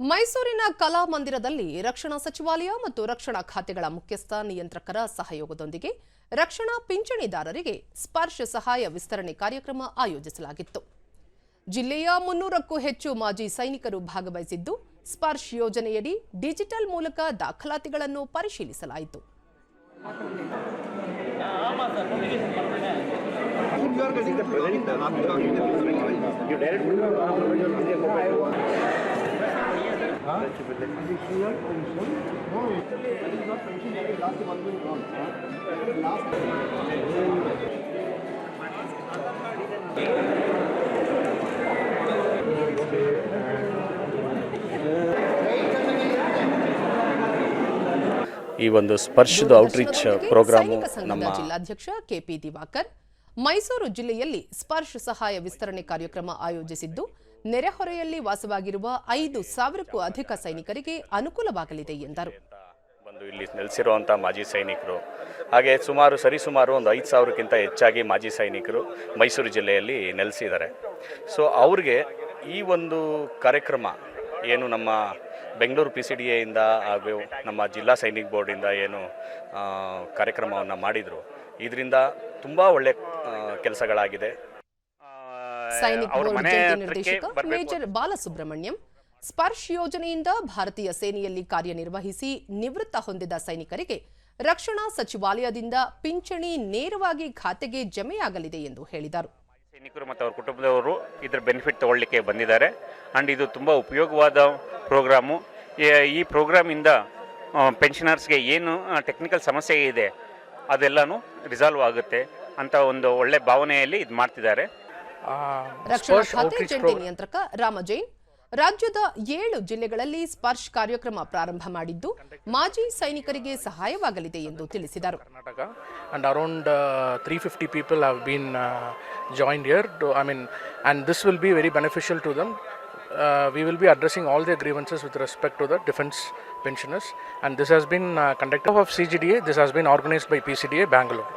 ಮೈಸೂರಿನ ಕಲಾಮಂದಿರದಲ್ಲಿ ರಕ್ಷಣಾ ಸಚಿವಾಲಯ ಮತ್ತು ರಕ್ಷಣಾ ಖಾತೆಗಳ ಮುಖ್ಯಸ್ಥ ನಿಯಂತ್ರಕರ ಸಹಯೋಗದೊಂದಿಗೆ ರಕ್ಷಣಾ ಪಿಂಚಣಿದಾರರಿಗೆ ಸ್ಪರ್ಶ ಸಹಾಯ ವಿಸ್ತರಣೆ ಕಾರ್ಯಕ್ರಮ ಆಯೋಜಿಸಲಾಗಿತ್ತು. ಜಿಲ್ಲೆಯ ಮುನ್ನೂರಕ್ಕೂ ಹೆಚ್ಚು ಮಾಜಿ ಸೈನಿಕರು ಭಾಗವಹಿಸಿದ್ದು, ಸ್ಪರ್ಶ್ ಯೋಜನೆಯಡಿ ಡಿಜಿಟಲ್ ಮೂಲಕ ದಾಖಲಾತಿಗಳನ್ನು ಪರಿಶೀಲಿಸಲಾಯಿತು. ಈ ಒಂದು ಸ್ಪರ್ಶದ ಔಟ್ರೀಚ್ ಪ್ರೋಗ್ರಾಮು ನಮ್ಮ ಜಿಲ್ಲಾಧ್ಯಕ್ಷ ಕೆಪಿ ದಿವಾಕರ್ ಮೈಸೂರು ಜಿಲ್ಲೆಯಲ್ಲಿ ಸ್ಪರ್ಶ ಸಹಾಯ ವಿಸ್ತರಣೆ ಕಾರ್ಯಕ್ರಮ ಆಯೋಜಿಸಿದ್ದು ನೆರೆಹೊರೆಯಲ್ಲಿ ವಾಸವಾಗಿರುವ ಐದು ಸಾವಿರಕ್ಕೂ ಅಧಿಕ ಸೈನಿಕರಿಗೆ ಅನುಕೂಲವಾಗಲಿದೆ ಎಂದರು. ಬಂದು ಇಲ್ಲಿ ನೆಲೆಸಿರುವಂಥ ಮಾಜಿ ಸೈನಿಕರು, ಹಾಗೆ ಸುಮಾರು ಸರಿಸುಮಾರು ಒಂದು ಐದು ಸಾವಿರಕ್ಕಿಂತ ಹೆಚ್ಚಾಗಿ ಮಾಜಿ ಸೈನಿಕರು ಮೈಸೂರು ಜಿಲ್ಲೆಯಲ್ಲಿ ನೆಲೆಸಿದ್ದಾರೆ. ಸೊ ಅವ್ರಿಗೆ ಈ ಒಂದು ಕಾರ್ಯಕ್ರಮ ಏನು ನಮ್ಮ ಬೆಂಗಳೂರು ಪಿ ಸಿ ಡಿ ಎಯಿಂದ ಹಾಗೂ ನಮ್ಮ ಜಿಲ್ಲಾ ಸೈನಿಕ್ ಬೋರ್ಡಿಂದ ಏನು ಕಾರ್ಯಕ್ರಮವನ್ನು ಮಾಡಿದರು. ಇದರಿಂದ ತುಂಬ ಒಳ್ಳೆ ಕೆಲಸಗಳಾಗಿದೆ. ಸೈನಿಕ್ ನಿರ್ದೇಶಕ ಮೇಜರ್ ಬಾಲಸುಬ್ರಹ್ಮಣ್ಯಂ ಸ್ಪರ್ಶ್ ಯೋಜನೆಯಿಂದ ಭಾರತೀಯ ಸೇನೆಯಲ್ಲಿ ಕಾರ್ಯನಿರ್ವಹಿಸಿ ನಿವೃತ್ತ ಹೊಂದಿದ ಸೈನಿಕರಿಗೆ ರಕ್ಷಣಾ ಸಚಿವಾಲಯದಿಂದ ಪಿಂಚಣಿ ನೇರವಾಗಿ ಖಾತೆಗೆ ಜಮೆಯಾಗಲಿದೆ ಎಂದು ಹೇಳಿದರು. ಸೈನಿಕರು ಮತ್ತು ಅವರ ಕುಟುಂಬದವರು ಇದರ ಬೆನಿಫಿಟ್ ತಗೊಳ್ಳಿಕ್ಕೆ ಬಂದಿದ್ದಾರೆ. ಅಂಡ್ ಇದು ತುಂಬ ಉಪಯೋಗವಾದ ಪ್ರೋಗ್ರಾಮು ಈ- ಈ ಪ್ರೋಗ್ರಾಮಿಂದ ಪೆನ್ಷನರ್ಸ್ಗೆ ಏನು ಟೆಕ್ನಿಕಲ್ ಸಮಸ್ಯೆ ಇದೆ ಅದೆಲ್ಲನೂ ರಿಸಾಲ್ವ್ ಆಗುತ್ತೆ ಅಂತ ಒಂದು ಒಳ್ಳೆ ಭಾವನೆಯಲ್ಲಿ ಇದು ಮಾಡ್ತಿದ್ದಾರೆ. ರಕ್ಷಣಾ ಖಾತೆ ನಿಯಂತ್ರಕ ರಾಮ ಜೈನ್ ರಾಜ್ಯದ ಏಳು ಜಿಲ್ಲೆಗಳಲ್ಲಿ ಸ್ಪರ್ಶ ಕಾರ್ಯಕ್ರಮ ಪ್ರಾರಂಭ ಮಾಡಿದ್ದು ಮಾಜಿ ಸೈನಿಕರಿಗೆ ಸಹಾಯವಾಗಲಿದೆ ಎಂದು ತಿಳಿಸಿದರು. Karnataka. And around three fifty people have been join here to I mean and this will be very beneficial to them we will be addressing all the grievances with respect to the defence pensioners and this has been conduct of CGDA this has been organised by P C D A Bangalore